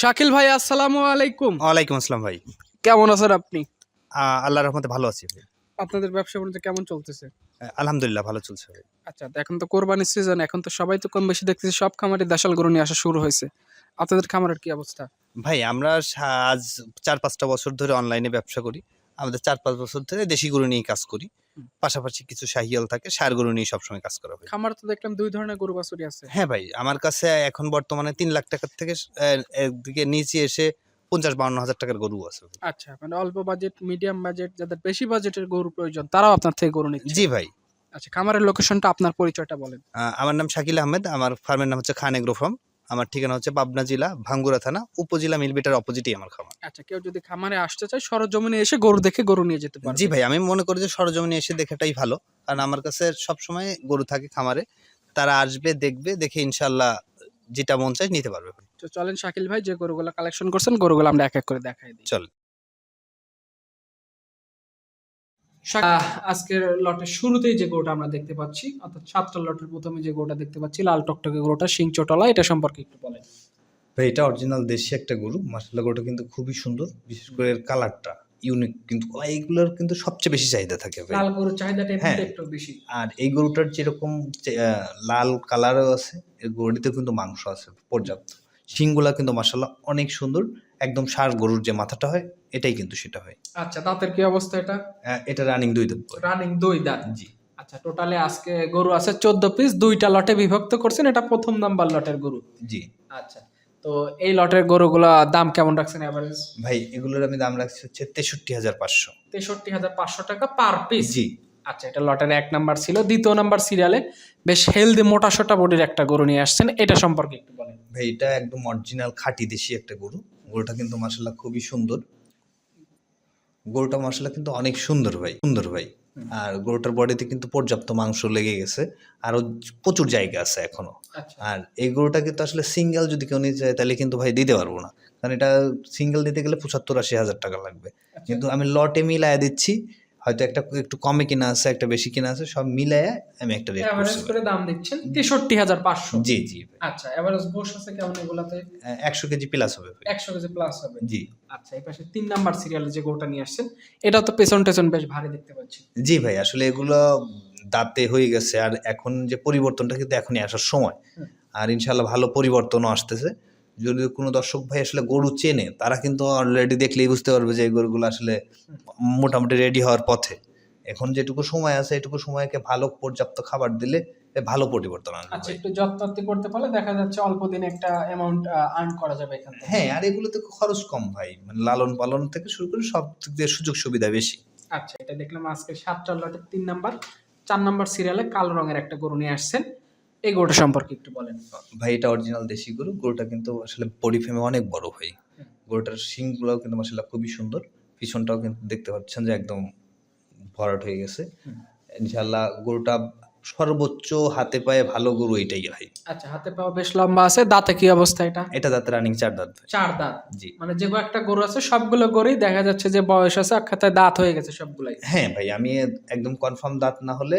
শাকিল ভাই আসসালামু আলাইকুম। ওয়ালাইকুম আসসালাম ভাই। কেমন আছেন আপনি? আল্লাহর রহমতে ভালো আছি ভাই। আপনাদের ব্যবসা বাণিজ্য কেমন চলতেছে? আলহামদুলিল্লাহ ভালো চলছে ভাই। আচ্ছা এখন তো কোরবানির সিজন এখন তো সবাই তো কম বেশি দেখতেছি সব খামারে দেশাল গরু নিয়ে আসা শুরু হয়েছে। আপনাদের খামারের কি অবস্থা? ভাই আমরা আজ চার পাঁচটা বছর ধরে অনলাইনে ব্যবসা করি। আমাদের চার পাঁচ বছর ধরে দেশি গরু নিয়ে কাজ করি। পাশাপাশি কিছু শাহিয়াল থাকে সার গরু নিয়ে সবসময় কাজ করা হয়। খামার তো দেখলাম দুই ধরনের গরু বাছুরি আছে। হ্যাঁ ভাই আমার কাছে এখন বর্তমানে তিন লাখ টাকার থেকে একদিকে নিচে এসে পঞ্চাশ বাউন্ন হাজার টাকার গরু আছে। আচ্ছা মানে অল্প বাজেট মিডিয়াম বাজেট যাদের বেশি বাজেটের গরু প্রয়োজন তারাও আপনার থেকে গরু নিচ্ছে। জি ভাই। আচ্ছা খামারের লোকেশনটা আপনার পরিচয়টা বলেন। আমার নাম শাকিল আহমেদ আমার ফার্মের নাম হচ্ছে খান এগ্রো ফার্ম আমার ঠিকানা হচ্ছে পাবনা জেলা ভাঙ্গুরা থানা উপজেলা মিলবিটার অপোজিটই আমার খামার। আচ্ছা কেউ যদি খামারে আসতে চায় সরজমিনে এসে গরু দেখে গরু নিয়ে যেতে পারে জি ভাই আমি মনে করি যে সরজমিনে এসে দেখাটাই ভালো। কারণ আমার কাছে সব সময় গরু থাকে খামারে। তারা আসবে দেখবে দেখে ইনশাল্লাহ যেটা মন চায় নিতে পারবে। তো চলেন শাকিল ভাই যে গরুগুলো কালেকশন করছেন গরুগুলো আমরা এক এক করে দেখাই দিই। চল আজকের লটের শুরুতেই যে গরুটা আমরা দেখতে পাচ্ছি অর্থাৎ সাতটা লটের প্রথমে যে গরুটা দেখতে পাচ্ছি লাল টকটকে গরুটা সিং চটলা এটা সম্পর্কে একটু বলেন। ভাই এটা অরিজিনাল দেশি একটা গরু। মাসাল্লাহ গরুটা কিন্তু খুবই সুন্দর। বিশেষ করে এর কালারটা ইউনিক কিন্তু এইগুলোর কিন্তু সবচেয়ে বেশি চাহিদা থাকে লাল গরুর চাহিদাটা হ্যাঁ। একটু বেশি। আর এই গরুটার যেরকম আহ, লাল কালারও আছে এই গরুটিতে কিন্তু মাংস আছে পর্যাপ্ত। শিংগুলা কিন্তু মাসাল্লাহ অনেক সুন্দর। একদম সার গরুর যে মাথাটা হয় এটাই কিন্তু সেটা হয়। আচ্ছা দাঁতের কি অবস্থা এটা? এটা রানিং দুই দাঁত রানিং দুই দাঁত জি। আচ্ছা টোটালে আজকে গরু আছে চোদ্দ পিস দুইটা লটে বিভক্ত করছেন এটা প্রথম নাম্বার লটের গরু। জি। আচ্ছা তো এই লটের গরুগুলা দাম কেমন রাখছেন এভারেজ ভাই এগুলোর আমি দাম রাখছি হচ্ছে তেষট্টি হাজার পাঁচশো। তেষট্টি হাজার পাঁচশো টাকা পার পিস জি। আচ্ছা এটা লটের এক নাম্বার ছিল। দ্বিতীয় নাম্বার সিরিয়ালে বেশ হেলদি মোটা সোটা বডির একটা গরু নিয়ে আসছেন এটা সম্পর্কে একটু বলেন। ভাই এটা একদম অরিজিনাল খাঁটি দেশি একটা গরু। গরুটা কিন্তু মার্শাল্লাহ খুবই সুন্দর। গরুটা মার্শাল্লাহ কিন্তু অনেক সুন্দর ভাই সুন্দর ভাই। আর গরুটার বডিতে কিন্তু পর্যাপ্ত মাংস লেগে গেছে। আরও প্রচুর জায়গা আছে এখনও। আচ্ছা। আর এই গরুটা কিন্তু আসলে সিঙ্গেল যদি কেউ নিতে যায় তাহলে কিন্তু ভাই দিতে পারব না। কারণ এটা সিঙ্গেল দিতে গেলে পঁচাত্তর আশি হাজার টাকা লাগবে। কিন্তু আমি লটে মিলায় দিচ্ছি হয়তো একটা একটু কমে কিনা আছে একটা বেশি কিনা আছে সব মিলায় আমি একটা রেট করছি। করে দাম দিচ্ছেন? তেষট্টি হাজার পাঁচশো। জি জি। আচ্ছা এভারেজ গোশ আছে কেমন এগুলাতে? একশো কেজি প্লাস হবে। ভাই। একশো কেজি প্লাস হবে। জি। আচ্ছা এই পাশে তিন নাম্বার সিরিয়ালে যে গোটা নিয়ে আসছেন এটা তো পেছন টেছন বেশ ভারী দেখতে পাচ্ছি। জি ভাই আসলে এগুলো দাঁতে হয়ে গেছে আর এখন যে পরিবর্তনটা কিন্তু এখনই আসার সময়। আর ইনশাল্লাহ ভালো পরিবর্তনও আসতেছে। যদি কোনো দর্শক ভাই আসলে গরু চেনে তারা কিন্তু অলরেডি দেখলেই বুঝতে পারবে যে এই গরুগুলো আসলে মোটামুটি রেডি হওয়ার পথে। এখন যেটুকু সময় আছে এটুকু সময়কে ভালো পর্যাপ্ত খাবার দিলে ভালো পরিবর্তন আনবে আচ্ছা একটু যত্নাত্তি করতে পারলে দেখা যাচ্ছে অল্প দিনে একটা অ্যামাউন্ট আর্ন করা যাবে এখান থেকে। হ্যাঁ আর এগুলোতে খরচ কম ভাই। মানে লালন পালন থেকে শুরু করে সব দিক দিয়ে সুযোগ সুবিধা বেশি। আচ্ছা এটা দেখলাম আজকে সাতটা লটের তিন নাম্বার। চার নাম্বার সিরিয়ালে কালো রঙের একটা গরু নিয়ে আসছেন। এই গরুটা সম্পর্কে একটু বলেন। ভাই এটা অরিজিনাল দেশি গরু। গরুটা কিন্তু আসলে বডি ফ্রেমে অনেক বড় ভাই। গরুটার শিংগুলোও কিন্তু মাসাল্লাহ খুবই সুন্দর। পিছনটাও কিন্তু দেখতে পাচ্ছেন যে একদম ভরাট হয়ে গেছে। ইনশাল্লাহ গরুটা সর্বোচ্চ হাতে পায়ে ভালো গরু এটাই ভাই। আচ্ছা হাতে পাওয়া বেশ লম্বা আছে। দাঁতে কি অবস্থা এটা? এটা দাঁতে রানিং চার দাঁত চার দাঁত? জি। মানে যে একটা গরু আছে সবগুলো গরুই দেখা যাচ্ছে যে বয়স আছে খাতায় দাঁত হয়ে গেছে সবগুলাই। হ্যাঁ ভাই আমি একদম কনফার্ম দাঁত না হলে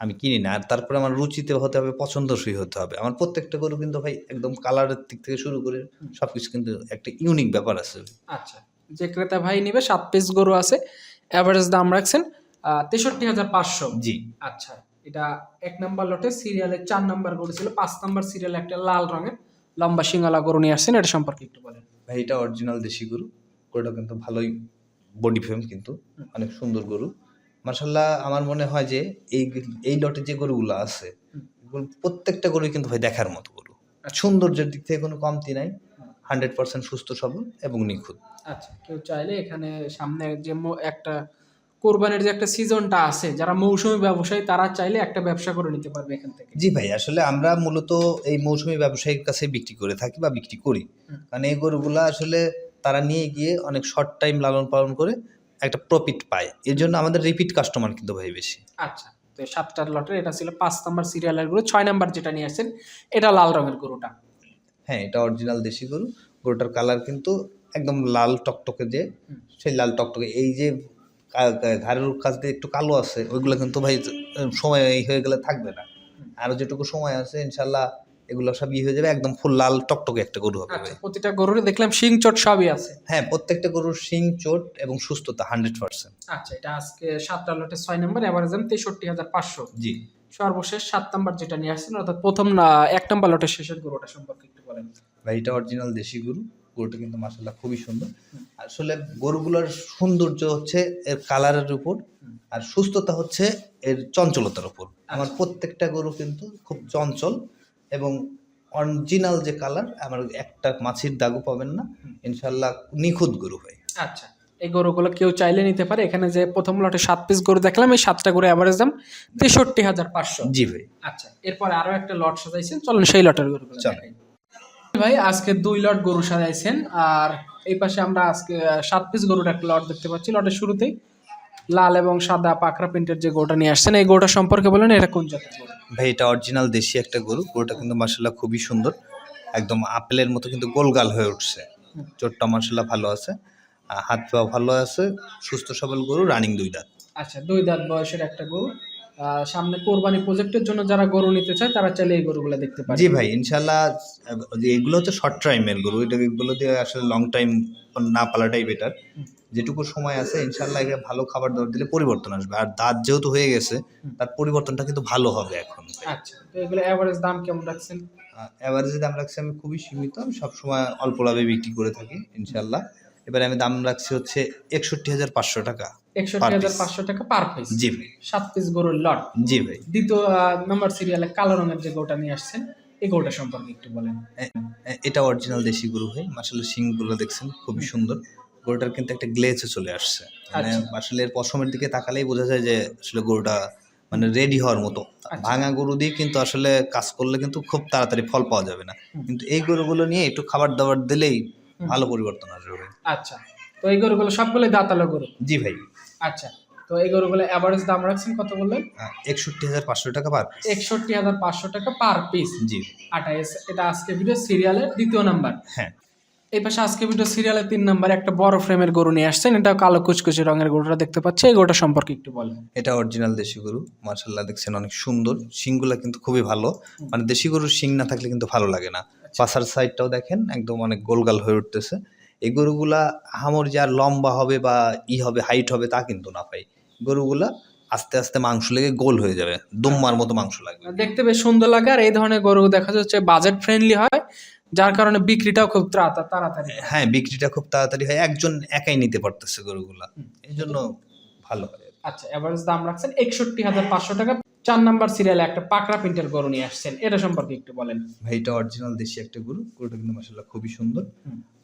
আমি কিনি না আর তারপরে আমার রুচিতে হতে হবে পছন্দসই হতে হবে। আমার প্রত্যেকটা গরু কিন্তু ভাই একদম কালারের দিক থেকে শুরু করে সবকিছু কিন্তু একটা ইউনিক ব্যাপার আছে। আচ্ছা যে ক্রেতা ভাই নিবে সাত পিস গরু আছে অ্যাভারেজ দাম রাখছেন তেষট্টি হাজার পাঁচশো। জি। আচ্ছা এটা এক নাম্বার লটে সিরিয়ালে চার নাম্বার গরু ছিল পাঁচ নাম্বার সিরিয়ালে একটা লাল রঙের লম্বা সিঙ্গালা গরু নিয়ে আসছেন এটা সম্পর্কে একটু বলেন। ভাই এটা অরিজিনাল দেশি গরু গরুটা কিন্তু ভালোই বডি ফ্রেম কিন্তু অনেক সুন্দর গরু। মার্শাল্লাহ আমার মনে হয় যে এই এই লটে যে গরুগুলো আছে প্রত্যেকটা গরু কিন্তু ভাই দেখার মতো গরু। আচ্ছা। সৌন্দর্যের দিক থেকে কোনো কমতি নাই হান্ড্রেড পার্সেন্ট সুস্থ সবল এবং নিখুঁত। আচ্ছা কেউ চাইলে এখানে সামনে যে একটা কোরবানির যে একটা সিজনটা আছে যারা মৌসুমি ব্যবসায়ী তারা চাইলে একটা ব্যবসা করে নিতে পারবে এখান থেকে। জি ভাই আসলে আমরা মূলত এই মৌসুমি ব্যবসায়ীর কাছে বিক্রি করে থাকি বা বিক্রি করি। কারণ এই গরুগুলা আসলে তারা নিয়ে গিয়ে অনেক শর্ট টাইম লালন পালন করে একটা প্রফিট পায়। এর জন্য আমাদের রিপিট কাস্টমার কিন্তু ভাই বেশি। আচ্ছা তো সাতটার লটের এটা ছিল পাঁচ নাম্বার সিরিয়ালের গরু ছয় নাম্বার যেটা নিয়ে আসছেন এটা লাল রঙের গরুটা। হ্যাঁ এটা অরিজিনাল দেশি গরু। গরুটার কালার কিন্তু একদম লাল টকটকে যে সেই লাল টকটকে। এই যে ঘাড়ের কাছ দিয়ে একটু কালো আছে ওইগুলো কিন্তু ভাই সময় হয়ে গেলে থাকবে না। আরও যেটুকু সময় আছে ইনশাল্লাহ এগুলো সব ইয়ে হয়ে যাবে একদম ফুল লাল টকটকে একটা গরু হবে আচ্ছা প্রতিটা গরুর দেখলাম শিং চট সবই আছে। হ্যাঁ প্রত্যেকটা গরুর শিং চোট এবং সুস্থতা হান্ড্রেড পার্সেন্ট আচ্ছা এটা আজকে সাতটা লটে ছয় নম্বর এভারেজ দাম তেষট্টি হাজার পাঁচশো। জি। সর্বশেষ সাত নাম্বার যেটা নিয়ে আসছেন অর্থাৎ প্রথম না এক নাম্বার লটের শেষের গরুটা সম্পর্কে একটু বলেন। ভাই এটা অরিজিনাল দেশি গরু গরুটা কিন্তু মাসাল্লাহ খুবই সুন্দর। আসলে গরুগুলোর সৌন্দর্য হচ্ছে এর কালারের উপর আর সুস্থতা হচ্ছে এর চঞ্চলতার উপর। আমার প্রত্যেকটা গরু কিন্তু খুব চঞ্চল এবং অরিজিনাল যে কালার আমার একটা মাছির দাগও পাবেন না। ইনশাল্লাহ নিখুঁত গরু ভাই আচ্ছা এই গরুগুলো কেউ চাইলে নিতে পারে। এখানে যে প্রথম লটে সাত পিস গরু দেখলাম এই সাতটা গরু অ্যাভারেজ দাম তেষট্টি হাজার পাঁচশো। জি ভাই। আচ্ছা এরপরে আরও একটা লট সাজাইছেন চলুন সেই লটের গরু চলেন। ভাই আজকে দুই লট গরু সাজাইছেন আর এই পাশে আমরা আজকে সাত পিস গরুর একটা লট দেখতে পাচ্ছি। লটের শুরুতেই লাল এবং সাদা পাকড়া প্রিন্টের যে গরুটা নিয়ে আসছেন এই গরুটা সম্পর্কে বলেন এটা কোন জাতের গরু? ভাই এটা অরিজিনাল দেশি একটা গরু। গরুটা কিন্তু মাসাল্লাহ খুবই সুন্দর। একদম আপেলের মতো কিন্তু গোলগাল হয়ে উঠছে। চোটটা মাসাল্লাহ ভালো আছে। আর হাত পা ভালো আছে। সুস্থ সবল গরু রানিং দুই দাঁত। আচ্ছা দুই দাঁত বয়সের একটা গরু। আহ, সামনে কোরবানি প্রজেক্টের জন্য যারা গরু নিতে চায় তারা চাইলে এই গরুগুলো দেখতে পারে জি ভাই ইনশাল্লাহ আহ, যে এগুলো হচ্ছে শর্ট টাইমের গরু। এটা এগুলো দিয়ে আসলে লং টাইম না পালাটাই বেটার যেটুকু সময় আছে ইনশাল্লাহ একে ভালো খাবার দাবার দিলে পরিবর্তন আসবে। আর দাঁত যেহেতু হয়ে গেছে তার পরিবর্তনটা কিন্তু ভালো হবে এখন। আচ্ছা তো এগুলো অ্যাভারেজ দাম কেমন রাখছেন? অ্যাভারেজে দাম রাখছি আমি খুবই সীমিত আমি সবসময় অল্প লাভে বিক্রি করে থাকি ইনশাল্লাহ এবারে আমি দাম রাখছি হচ্ছে একষট্টি হাজার পাঁচশো টাকা একষট্টি হাজার পাঁচশো টাকা পার পিস জি ভাই। সাত পিস গরুর লট জি ভাই। দ্বিতীয় নাম্বার সিরিয়ালে কালো রঙের যে গরুটা নিয়ে আসছেন এই গরুটা সম্পর্কে একটু বলেন। এটা অরিজিনাল দেশি গরু ভাই সিং শিংগুলো দেখছেন খুবই সুন্দর। গরুটার কিন্তু একটা গ্লেচে চলে আসছে। মানে আচ্ছা। আসলে এর পশমের দিকে তাকালেই বোঝা যায় যে আসলে গরুটা মানে রেডি হওয়ার মতো। ভাঙা গরু দিয়ে কিন্তু আসলে কাজ করলে কিন্তু খুব তাড়াতাড়ি ফল পাওয়া যাবে না। কিন্তু এই গরুগুলো নিয়ে একটু খাবার দাবার দিলেই ভালো পরিবর্তন আসবে আচ্ছা। তো এই গরুগুলো সবগুলোই দাঁতালো গরু? জি ভাই। আচ্ছা। তো এই গরুগুলো অ্যাভারেজ দাম রাখছেন কত বললেন? একষট্টি হাজার পাঁচশো টাকা পার একষট্টি হাজার পাঁচশো টাকা পার পিস জি। আঠাইশ এটা আজকে ভিডিও সিরিয়ালের দ্বিতীয় নাম্বার হ্যাঁ। এই পাশে আজকে ভিডিও সিরিয়ালের তিন নাম্বার একটা বড় ফ্রেমের গরু নিয়ে আসছেন। এটা কালো কুচকুচি রঙের গরুটা দেখতে পাচ্ছি। এই গরুটা সম্পর্কে একটু বলেন। এটা অরিজিনাল দেশি গরু। মার্শাল্লাহ দেখছেন অনেক সুন্দর। শিংগুলা কিন্তু খুবই ভালো। মানে দেশি গরুর শিং না থাকলে কিন্তু ভালো লাগে না। পাশার সাইডটাও দেখেন একদম অনেক গোলগাল হয়ে উঠতেছে। এই গরুগুলা হামর যে আর লম্বা হবে বা ই হবে হাইট হবে তা কিন্তু না পাই গরুগুলা আস্তে আস্তে মাংস লেগে গোল হয়ে যাবে। দুম্মার মতো মাংস লাগবে। দেখতে বেশ সুন্দর লাগে। আর এই ধরনের গরু দেখা যাচ্ছে বাজেট ফ্রেন্ডলি হয়। যার কারণে বিক্রিটাও খুব তাড়া- তাড়াতাড়ি। হ্যাঁ বিক্রিটা খুব তাড়াতাড়ি হয়। একজন একাই নিতে পারতেছে গরুগুলা। এই জন্য ভালো আচ্ছা এভারেজ দাম রাখছেন একষট্টি হাজার পাঁচশো টাকা। চার নাম্বার সিরিয়ালে একটা পাকড়া প্রিন্টের গরু নিয়ে আসছেন। এটা সম্পর্কে একটু বলেন। ভাই এটা অরিজিনাল দেশি একটা গরু। গরুটা কিন্তু মাসাল্লাহ খুবই সুন্দর।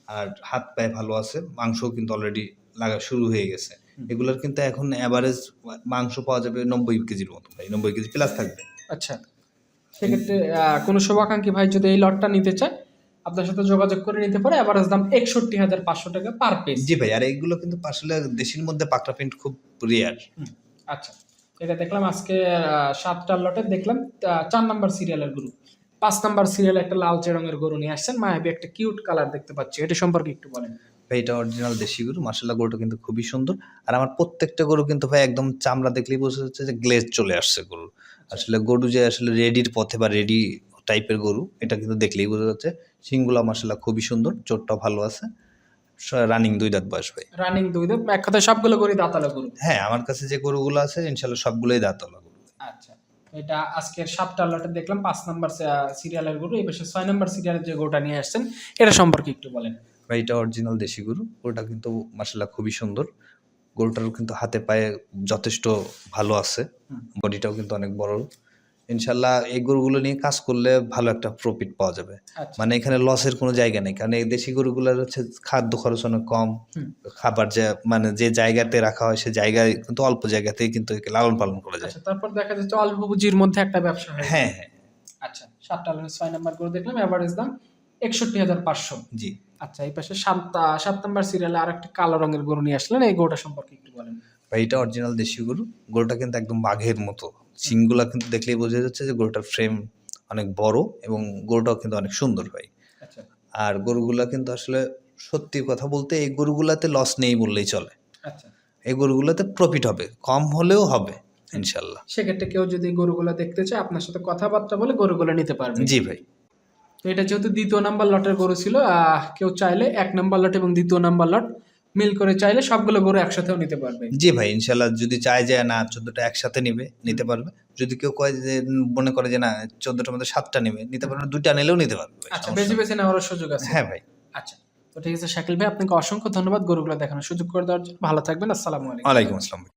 আর হাত পায়ে ভালো আছে। মাংসও কিন্তু অলরেডি লাগা শুরু হয়ে গেছে। এগুলোর কিন্তু এখন অ্যাভারেজ মাংস পাওয়া যাবে নব্বই কেজির মতো ভাই। নব্বই কেজি প্লাস থাকবে। আচ্ছা। সেক্ষেত্রে কোনো শুভাকাঙ্ক্ষী ভাই যদি এই লটটা নিতে চায়? আপনার সাথে যোগাযোগ করে নিতে পারে এভারেজ দাম একষট্টি হাজার পাঁচশো টাকা পার পিস জি ভাই আর এইগুলো কিন্তু আসলে দেশির মধ্যে পাকড়া প্রিন্ট খুব রেয়ার আচ্ছা। এটা দেখলাম আজকে সাতটা লটে দেখলাম চার নাম্বার সিরিয়ালের গরু। পাঁচ নাম্বার সিরিয়াল একটা লালচে রঙের গরু নিয়ে আসছেন মায়াবী একটা কিউট কালার দেখতে পাচ্ছি। এটা সম্পর্কে একটু বলেন। ভাই এটা অরিজিনাল দেশি গরু মার্শাল্লাহ গরুটা কিন্তু খুবই সুন্দর। আর আমার প্রত্যেকটা গরু কিন্তু ভাই একদম চামড়া দেখলেই বোঝা যাচ্ছে যে গ্লেজ চলে আসছে গরু আসলে গরু যে আসলে রেডির পথে বা রেডি টাইপের গরু এটা কিন্তু দেখলেই বোঝা যাচ্ছে। শিংগুলা মার্শাল্লাহ খুবই সুন্দর চোটটা ভালো আছে। রানিং দুই দাঁত বয়স ভাই। রানিং দুই দাঁত এক কথায় সবগুলো গরু দাঁতালো গরু। হ্যাঁ আমার কাছে যে গরুগুলো আছে ইনশাল্লাহ সবগুলোই দাঁতলা গরু। আচ্ছা এটা আজকের সাতটা লটে দেখলাম পাঁচ নাম্বার সিরিয়ালের গরু এই পাশে ছয় নাম্বার সিরিয়ালের যে গরুটা নিয়ে আসছেন এটা সম্পর্কে একটু বলেন। ভাই এটা অরিজিনাল দেশি গরু গরুটা কিন্তু মার্শাল্লাহ খুবই সুন্দর। গরুটার কিন্তু হাতে পায়ে যথেষ্ট ভালো আছে বডিটাও কিন্তু অনেক বড়। ইনশাল্লাহ এই গরুগুলো নিয়ে কাজ করলে ভালো একটা প্রফিট পাওয়া যাবে। আচ্ছা। মানে এখানে লসের কোনো জায়গা নেই কারণ এই দেশি গরুগুলোর হচ্ছে খাদ্য খরচ অনেক কম। খাবার যে মানে যে জায়গাতে রাখা হয় সে জায়গায় কিন্তু অল্প জায়গাতেই কিন্তু লালন পালন করা যায়। আচ্ছা তারপর দেখা যাচ্ছে অল্প পুঁজির মধ্যে একটা ব্যবসা হ্যাঁ হ্যাঁ। আচ্ছা সাতটা ছয় নাম্বার গরু দেখলাম এভারেজ দাম একষট্টি হাজার পাঁচশো। জি। আচ্ছা এই পাশে সাত আহ, সাত নাম্বার সিরিয়ালে আর একটা কালো রঙের গরু নিয়ে আসলেন এই গরুটা সম্পর্কে একটু বলেন। ভাই এটা অরিজিনাল দেশি গরু গরুটা কিন্তু একদম বাঘের মতো। শিংগুলা কিন্তু দেখলেই বোঝা যাচ্ছে যে গরুটার ফ্রেম অনেক বড় এবং গরুটাও কিন্তু অনেক সুন্দর হয় আচ্ছা। আর গরুগুলা কিন্তু আসলে সত্যি কথা বলতে এই গরুগুলাতে লস নেই বললেই চলে। আচ্ছা। এই গরুগুলোতে প্রফিট হবে কম হলেও হবে ইনশাল্লাহ। সেক্ষেত্রে কেউ যদি গরুগুলো দেখতে চায় আপনার সাথে কথাবার্তা বলে গরুগুলো নিতে পারবে। জি ভাই। তো এটা যেহেতু দ্বিতীয় নাম্বার লটের গরু ছিল আহ, কেউ চাইলে এক নাম্বার লট এবং দ্বিতীয় নাম্বার লট মিল করে চাইলে সবগুলো গরু একসাথেও নিতে পারবে। জি ভাই ইনশাল্লাহ যদি চায় যে না চোদ্দটা একসাথে নিবে নিতে পারবে। যদি কেউ কয় যে মনে করে যে না চোদ্দটার মধ্যে সাতটা নিবে নিতে পারবে দুইটা নিলেও নিতে পারবে আচ্ছা বেশি। বেশি নেওয়ার সুযোগ আছে। হ্যাঁ ভাই। আচ্ছা তো ঠিক আছে শাকিল ভাই আপনাকে অসংখ্য ধন্যবাদ গরুগুলো দেখানোর সুযোগ করে দেওয়ার জন্য। ভালো থাকবেন আসসালামু আলাইকুম। ওয়ালাইকুম আসসালাম।